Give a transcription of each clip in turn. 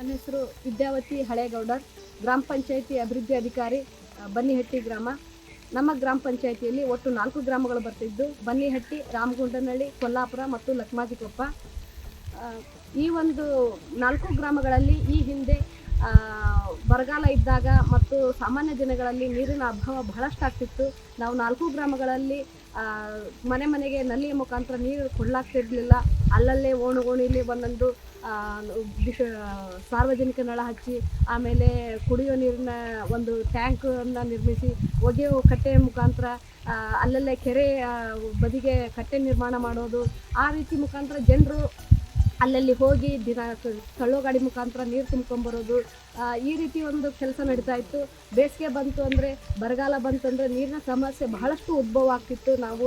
ನನ್ನ ಹೆಸರು ವಿದ್ಯಾವತಿ ಹಳೇಗೌಡರ್. ಗ್ರಾಮ ಪಂಚಾಯಿತಿ ಅಭಿವೃದ್ಧಿ ಅಧಿಕಾರಿ ಬನ್ನಿಹಟ್ಟಿ ಗ್ರಾಮ. ನಮ್ಮ ಗ್ರಾಮ ಪಂಚಾಯಿತಿಯಲ್ಲಿ ಒಟ್ಟು ನಾಲ್ಕು ಗ್ರಾಮಗಳು ಬರ್ತಿದ್ದು. ಬನ್ನಿಹಟ್ಟಿ, ರಾಮಗುಂಡನಹಳ್ಳಿ, ಕೊಲ್ಲಾಪುರ ಮತ್ತು ಲಕ್ಮಾಜಿಕೊಪ್ಪ. ಈ ಒಂದು ನಾಲ್ಕು ಗ್ರಾಮಗಳಲ್ಲಿ ಈ ಹಿಂದೆ ಬರಗಾಲ ಇದ್ದಾಗ ಮತ್ತು ಸಾಮಾನ್ಯ ದಿನಗಳಲ್ಲಿ ನೀರಿನ ಅಭಾವ ಬಹಳಷ್ಟು ಆಗ್ತಿತ್ತು. ನಾವು ನಾಲ್ಕು ಗ್ರಾಮಗಳಲ್ಲಿ ಮನೆ ಮನೆಗೆ ನಲ್ಲಿಯ ಮುಖಾಂತರ ನೀರು ಕೊಡ್ಲಾಗ್ತಿರ್ಲಿಲ್ಲ ಅಲ್ಲಲ್ಲೇ ಓಣುಗೋಣಿಲಿ ಒಂದೊಂದು ಆ, ವಿಷ ಸಾರ್ವಜನಿಕ ನಳ ಹಚ್ಚಿ ಆಮೇಲೆ ಕುಡಿಯೋ ನೀರಿನ ಒಂದು ಟ್ಯಾಂಕನ್ನು ನಿರ್ಮಿಸಿ ಒಗೆಯೋ ಕಟ್ಟೆಯ ಮುಖಾಂತರ ಅಲ್ಲಲ್ಲೇ ಕೆರೆ ಬದಿಗೆ ಕಟ್ಟೆ ನಿರ್ಮಾಣ ಮಾಡೋದು ಆ ರೀತಿ ಮುಖಾಂತರ ಜನರು ಅಲ್ಲಲ್ಲಿ ಹೋಗಿ ದಿನ ತಳ್ಳೋ ಗಾಡಿ ಮುಖಾಂತರ ನೀರು ತುಂಬ್ಕೊಂಬರೋದು ಈ ರೀತಿ ಒಂದು ಕೆಲಸ ನಡೀತಾ ಇತ್ತು. ಬೇಸಿಗೆ ಬಂತು ಅಂದರೆ, ಬರಗಾಲ ಬಂತು ಅಂದರೆ ನೀರಿನ ಸಮಸ್ಯೆ ಬಹಳಷ್ಟು ಉದ್ಭವ ಆಗ್ತಿತ್ತು. ನಾವು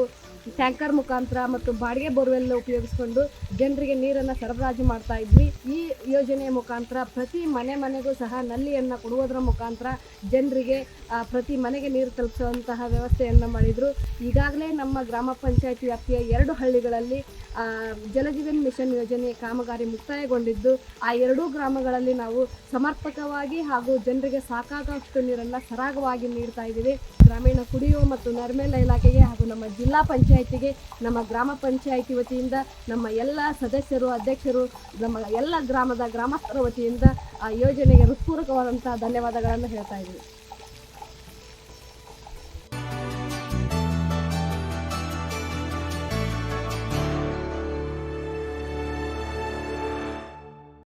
ಟ್ಯಾಂಕರ್ ಮುಖಾಂತರ ಮತ್ತು ಬಾಡಿಗೆ ಬೋರ್ವೆಲ್ ಉಪಯೋಗಿಸಿಕೊಂಡು ಜನರಿಗೆ ನೀರನ್ನು ಸರಬರಾಜು ಮಾಡ್ತಾ ಇದ್ವಿ. ಈ ಯೋಜನೆಯ ಮುಖಾಂತರ ಪ್ರತಿ ಮನೆ ಮನೆಗೂ ಸಹ ನಲ್ಲಿಯನ್ನು ಕೊಡುವುದರ ಮುಖಾಂತರ ಜನರಿಗೆ ಪ್ರತಿ ಮನೆಗೆ ನೀರು ತಲುಪಿಸುವಂತಹ ವ್ಯವಸ್ಥೆಯನ್ನು ಮಾಡಿದರು. ಈಗಾಗಲೇ ನಮ್ಮ ಗ್ರಾಮ ಪಂಚಾಯತ್ ವ್ಯಾಪ್ತಿಯ ಎರಡು ಹಳ್ಳಿಗಳಲ್ಲಿ ಜಲಜೀವನ್ ಮಿಷನ್ ಯೋಜನೆಯ ಕಾಮಗಾರಿ ಮುಕ್ತಾಯಗೊಂಡಿದ್ದು. ಆ ಎರಡೂ ಗ್ರಾಮಗಳಲ್ಲಿ ನಾವು ಸಮರ್ಪಕವಾಗಿ ಹಾಗೂ ಜನರಿಗೆ ಸಾಕಾಗುವಷ್ಟು ನೀರನ್ನು ಸರಾಗವಾಗಿ ನೀಡ್ತಾ ಇದ್ದೀವಿ. ಗ್ರಾಮೀಣ ಕುಡಿಯುವ ಮತ್ತು ನರ್ಮೇಲ ಇಲಾಖೆಗೆ ಹಾಗೂ ನಮ್ಮ ಜಿಲ್ಲಾ ಪಂಚಾಯತಿಗೆ, ನಮ್ಮ ಗ್ರಾಮ ಪಂಚಾಯಿತಿ ವತಿಯಿಂದ, ನಮ್ಮ ಎಲ್ಲ ಸದಸ್ಯರು, ಅಧ್ಯಕ್ಷರು, ನಮ್ಮ ಎಲ್ಲ ಗ್ರಾಮದ ಗ್ರಾಮಸ್ಥರ ವತಿಯಿಂದ ಆ ಯೋಜನೆಗೆ ಹೃತ್ಪೂರ್ವಕವಾದಂತಹ ಧನ್ಯವಾದಗಳನ್ನು ಹೇಳ್ತಾ ಇದ್ದೀವಿ